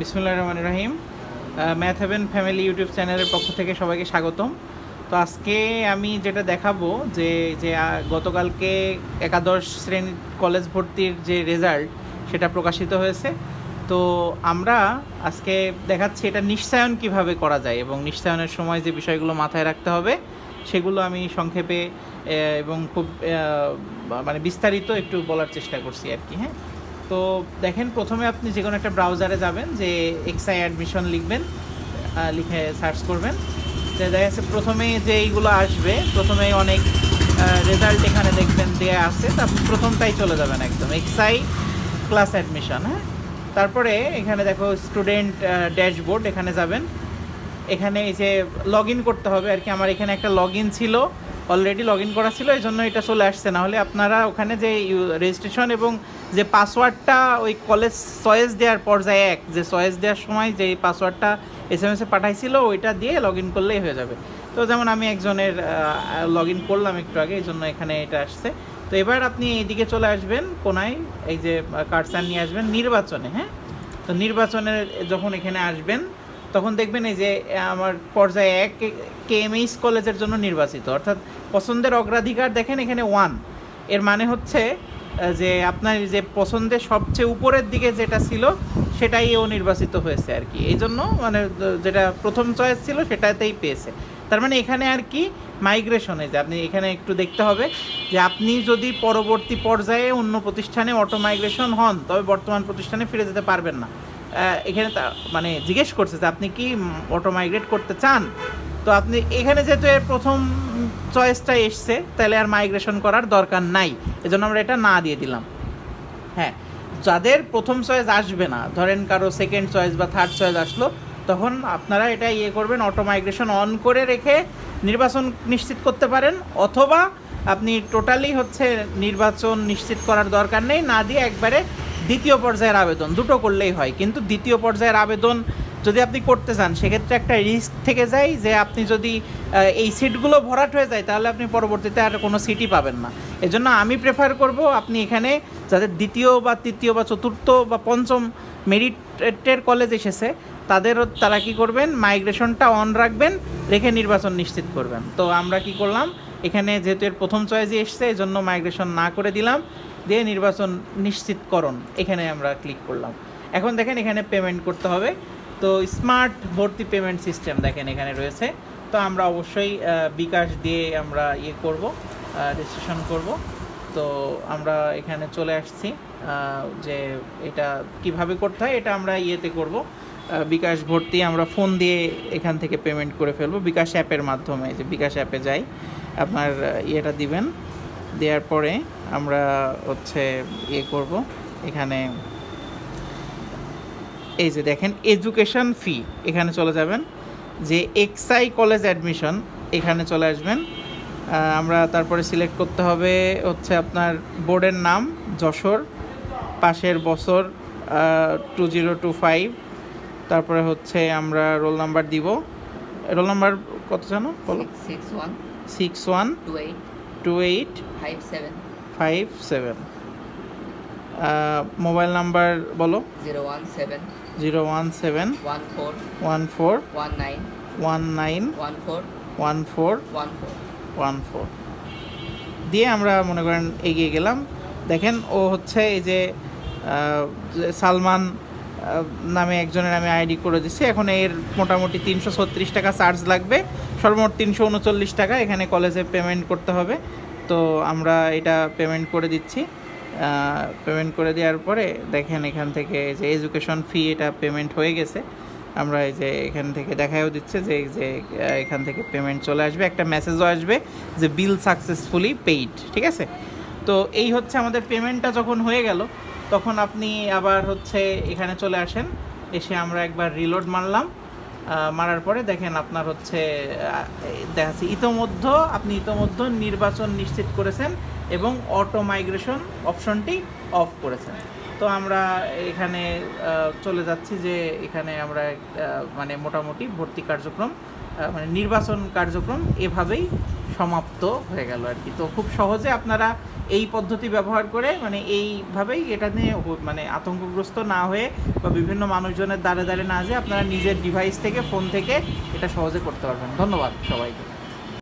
বিসমুল্লাহ রহমান রহিম। ম্যাথ হেভেন ফ্যামিলি ইউটিউব চ্যানেলের পক্ষ থেকে সবাইকে স্বাগতম। তো আজকে আমি যেটা দেখাবো যে যে গতকালকে একাদশ শ্রেণি কলেজ ভর্তির যে রেজাল্ট সেটা প্রকাশিত হয়েছে। তো আমরা আজকে দেখাচ্ছি এটা নিশ্চায়ন কীভাবে করা যায় এবং নিশ্চায়নের সময় যে বিষয়গুলো মাথায় রাখতে হবে, সেগুলো আমি সংক্ষেপে এবং খুব মানে বিস্তারিত একটু বলার চেষ্টা করছি আর কি হ্যাঁ? তো দেখেন, প্রথমে আপনি যে কোনো একটা ব্রাউজারে যাবেন, যে এক্সআই অ্যাডমিশন লিখবেন লিখে সার্চ করবেন। যে দেখা যাচ্ছে প্রথমে যে এইগুলো আসবে প্রথমে অনেক রেজাল্ট এখানে দেখবেন দেয়া আছে। তো আপনি প্রথমটাই চলে যাবেন একদম এক্সআই ক্লাস অ্যাডমিশন হ্যাঁ? তারপরে এখানে দেখো স্টুডেন্ট ড্যাশবোর্ড এখানে যাবেন। এখানে এই যে লগ করতে হবে, আর কি। আমার এখানে একটা লগ ছিল। অলরেডি লগ ইন করা ছিল, এই জন্য এটা চলে আসছে। না হলে আপনারা ওখানে যে রেজিস্ট্রেশন এবং যে পাসওয়ার্ডটা ওই কলেজ চয়েস দেওয়ার পর্যায়ে এক, যে চয়েস দেওয়ার সময় যে পাসওয়ার্ডটা এস এম এসে পাঠাইছিল, ওইটা দিয়ে লগ ইন করলেই হয়ে যাবে। তো যেমন আমি একজনের লগ ইন করলাম একটু আগে, এই জন্য এখানে এটা আসছে। তো এবার আপনি এইদিকে চলে আসবেন, কোনায়, এই যে কার্ডসার নিয়ে আসবেন নির্বাচনে হ্যাঁ? তো নির্বাচনে যখন এখানে আসবেন তখন দেখবেন এই যে, আমার পর্যায়ে এক কে কেএমএইচ কলেজের জন্য নির্বাচিত। অর্থাৎ পছন্দের অগ্রাধিকার দেখেন এখানে ওয়ানের মানে হচ্ছে যে আপনার যে পছন্দের সবচেয়ে উপরের দিকে যেটা ছিল, সেটাই ও নির্বাচিত হয়েছে আর কি। এই জন্য মানে যেটা প্রথম চয়েস ছিল, সেটাতেই পেয়েছে। তার মানে এখানে আর কি মাইগ্রেশনে যে আপনি এখানে একটু দেখতে হবে, যে আপনি যদি পরবর্তী পর্যায়ে অন্য প্রতিষ্ঠানে অটো মাইগ্রেশন হন, তবে বর্তমান প্রতিষ্ঠানে ফিরে যেতে পারবেন না। এখানে মানে জিজ্ঞেস করছে যে আপনি কি অটো মাইগ্রেট করতে চান? তো আপনি এখানে যেহেতু এর প্রথম চয়েসটা এসছে, তাহলে আর মাইগ্রেশন করার দরকার নাই। এজন্য আমরা এটা না দিয়ে দিলাম। হ্যাঁ যাদের প্রথম চয়েস আসবে না, ধরেন কারও সেকেন্ড চয়েস বা থার্ড চয়েস আসলো, তখন আপনারা এটা ইয়ে করবেন অটো মাইগ্রেশন অন করে রেখে নির্বাচন নিশ্চিত করতে পারেন, অথবা আপনি টোটালি হচ্ছে নির্বাচন নিশ্চিত করার দরকার নেই, না দিয়ে একবারে দ্বিতীয় পর্যায়ের আবেদন, দুটো করলেই হয়। কিন্তু দ্বিতীয় পর্যায়ের আবেদন যদি আপনি করতে চান, সেক্ষেত্রে একটা রিস্ক থেকে যায় যে আপনি যদি এই সিটগুলো ভরাট হয়ে যায়, তাহলে আপনি পরবর্তীতে আর কোনো সিটই পাবেন না। এজন্য আমি প্রেফার করব আপনি এখানে যাদের দ্বিতীয় বা তৃতীয় বা চতুর্থ বা পঞ্চম মেরিটের কলেজ এসেছে তাদেরও তারা কি করবেন মাইগ্রেশনটা অন রাখবেন, রেখে নির্বাচন নিশ্চিত করবেন। তো আমরা কি করলাম, এখানে যেহেতু এর প্রথম চয়েসই এসছে এই জন্য মাইগ্রেশন না করে দিলাম। দিয়ে নির্বাচন নিশ্চিতকরণ। এখানে আমরা ক্লিক করলাম। এখন দেখেন এখানে পেমেন্ট করতে হবে। তো স্মার্ট ভর্তি পেমেন্ট সিস্টেম দেখেন এখানে রয়েছে। তো আমরা অবশ্যই বিকাশ দিয়ে আমরা ইয়ে করব রেজিস্ট্রেশন করব। তো আমরা এখানে চলে আসছি যে এটা কীভাবে করতে হয় এটা আমরা ইয়েতে করব। বিকাশ ভর্তি আমরা ফোন দিয়ে এখান থেকে পেমেন্ট করে ফেলব। বিকাশ অ্যাপের মাধ্যমে, যে বিকাশ অ্যাপে যাই, আপনার ইয়েটা দিবেন। দেওয়ার পরে আমরা হচ্ছে ইয়ে করব। এখানে এই যে দেখেন এডুকেশন ফি এখানে চলে যাবেন। যে এক্সআই কলেজ অ্যাডমিশন এখানে চলে আসবেন। আমরা তারপরে সিলেক্ট করতে হবে হচ্ছে আপনার বোর্ডের নাম যশোর পাশের বছর টু জিরো টু ফাইভ তারপরে হচ্ছে আমরা রোল নাম্বার দিব। রোল নাম্বার কত জানো? বলো। Six one six one two eight two eight five seven. Five seven mobile number বলো? Zero one seven. Zero one seven one four. One four one nine. One nine one four. One four one four. One four দিয়ে আমরা মনে করেন এগিয়ে গেলাম। দেখেন ও হচ্ছে এই যে সালমান নামে একজনের আমি আইডি করে দিচ্ছি এখন এর মোটামুটি তিনশো ছত্রিশ টাকা চার্জ লাগবে। সর্বমোট তিনশো উনচল্লিশ টাকা এখানে কলেজে পেমেন্ট করতে হবে। তো আমরা এটা পেমেন্ট করে দিচ্ছি। পেমেন্ট করে দেওয়ার পরে দেখেন এখান থেকে যে এডুকেশন ফি এটা পেমেন্ট হয়ে গেছে। আমরা এই যে এখান থেকে দেখাও দিচ্ছে যে যে এখান থেকে পেমেন্ট চলে আসবে। একটা মেসেজও আসবে যে বিল সাকসেসফুলি পেইড, ঠিক আছে? তো এই হচ্ছে আমাদের পেমেন্টটা যখন হয়ে গেল তখন আপনি আবার হচ্ছে এখানে চলে আসেন। এসে আমরা একবার রিলোড মারলাম। মারার পরে দেখেন আপনার হচ্ছে দেখা যাচ্ছে ইতোমধ্য, আপনি ইতোমধ্যে নির্বাচন নিশ্চিত করেছেন এবং অটো মাইগ্রেশন অপশনটি অফ করেছেন। তো আমরা এখানে চলে যাচ্ছি যে এখানে আমরা মানে মোটামুটি ভর্তি কার্যক্রম মানে নির্বাচন কার্যক্রম এভাবেই সমাপ্ত হয়ে গেল আর কি। তো খুব সহজে আপনারা এই পদ্ধতি ব্যবহার করে মানে এইভাবেই এটা নিয়ে মানে আতঙ্কগ্রস্ত না হয়ে বা বিভিন্ন মানুষজনের দ্বারে দ্বারে না যেয়ে আপনারা নিজের ডিভাইস থেকে ফোন থেকে এটা সহজে করতে পারবেন। ধন্যবাদ সবাইকে।